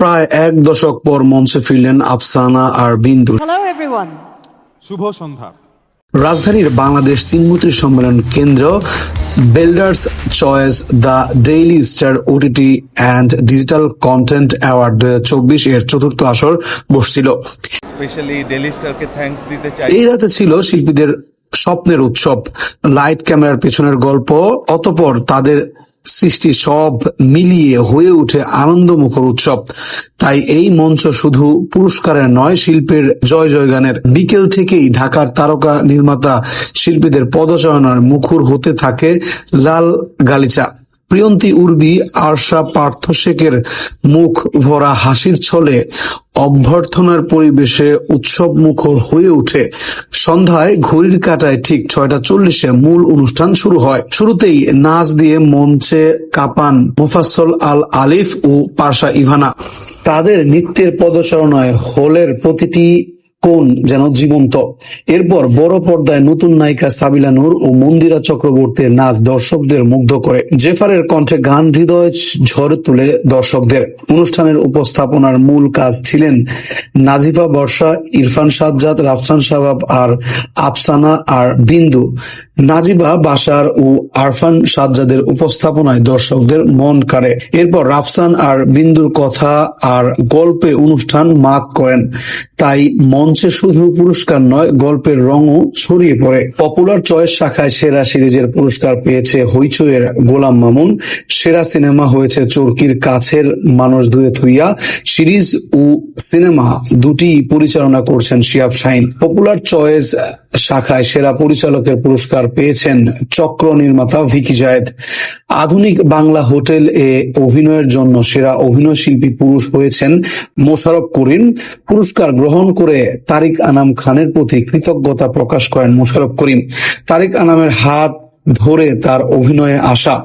প্রায় এক দশক পর মঞ্চে ফিরলেন আফসানা আর বিন্দু। শুভ সন্ধ্যা। রাজধানীর বাংলাদেশ চিনমুত্রী সম্মেলন কেন্দ্র builders choice the daily star OTT and digital content award চব্বিশ এর চতুর্থ আসর বসছিল। স্পেশালি ডেলি স্টারকে থ্যাঙ্কস দিতে চাই। এই রাতে ছিল শিল্পীদের স্বপ্নের উৎসব লাইট ক্যামেরার পেছনের গল্প অতপর তাদের সৃষ্টি সব মিলিয়ে হয়ে ওঠে আনন্দমুখর উৎসব। তাই এই মঞ্চ শুধু পুরস্কারের নয়, শিল্পের জয় জয়গানের। বিকেল থেকেই ঢাকার তারকা নির্মাতা শিল্পীদের পদচয়নার মুখর হতে থাকে লাল গালিচা। প্রিয়ন্তী উর্বি আরশা পার্থ শেখের মুখ ভরা হাসির ছলে অভ্যর্থনার পরিবেশে উৎসব মুখর হয়ে ওঠে। সন্ধ্যায় ঘড়ির কাটায় ঠিক ছয়টা চল্লিশে মূল অনুষ্ঠান শুরু হয়। শুরুতেই নাচ দিয়ে মঞ্চে কাপান মুফাসল আল আলিফ ও পাশা ইভানা। তাদের নৃত্যের পদচারণায় হলের প্রতিটি কোন যেন জীবন্ত। এরপর বড় পর্দায় নতুন নায়িকা সাবিলা নূর ও মন্দিরা চক্রবর্তীর নাচ দর্শকদের মুগ্ধ করে। জেফারের কণ্ঠে গান, হৃদয় ঝড় তুলে দর্শকদের। অনুষ্ঠানের উপস্থাপনার মূল কাজ ছিলেন নাজিফা বর্ষা, ইরফান সাজ্জাদ, রাফসান শাবাব আর আফসানা আর বিন্দু। নাজিবা বাসার ও আরফান সাজ্জাদের উপস্থাপনায় দর্শকদের মন কাড়ে। এরপর রাফসান আর বিন্দুর কথা আর গল্পে অনুষ্ঠান মাত করেন। তাই মঞ্চে শুধু পুরস্কার নয়, গল্পের রঙও ছড়িয়ে পড়ে। পপুলার চয়েস শাখায় সেরা সিরিজের পুরস্কার পেয়েছে হইচইয়ের গোলাম মামুন। সেরা সিনেমা হয়েছে চরকির কাছের মানুষ দুয়ে থুইয়া। সিরিজ ও সিনেমা দুটি পরিচালনা করছেন শিয়াব শাইন পপুলার চয়েস শাখায় সেরা পরিচালকের পুরস্কার পেয়েছেন চক্র নির্মাতা ভিকি জায়েদ। আধুনিক বাংলা হোটেল এ অভিনয়ের জন্য সেরা অভিনয় শিল্পী পুরুষ হয়েছেন মোশারফ করিম। পুরস্কার গ্রহণ করে তারিক আনাম খানের প্রতি কৃতজ্ঞতা প্রকাশ করেন মোশারফ করিম। তারিক আনামের হাত ধরে তার অভিনয়ে আসা।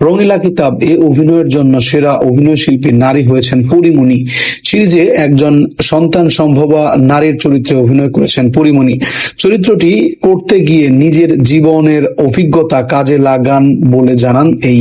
রঙিলা কিতাব এ অভিনয়ের জন্য সেরা অভিনয় শিল্পী নারী হয়েছেন পরিমণি। সিরিজে একজন সন্তান সম্ভবা নারীর চরিত্রে অভিনয় করেছেন পরিমণি। চরিত্রটি করতে গিয়ে নিজের জীবনের অভিজ্ঞতা কাজে লাগান বলে জানান এই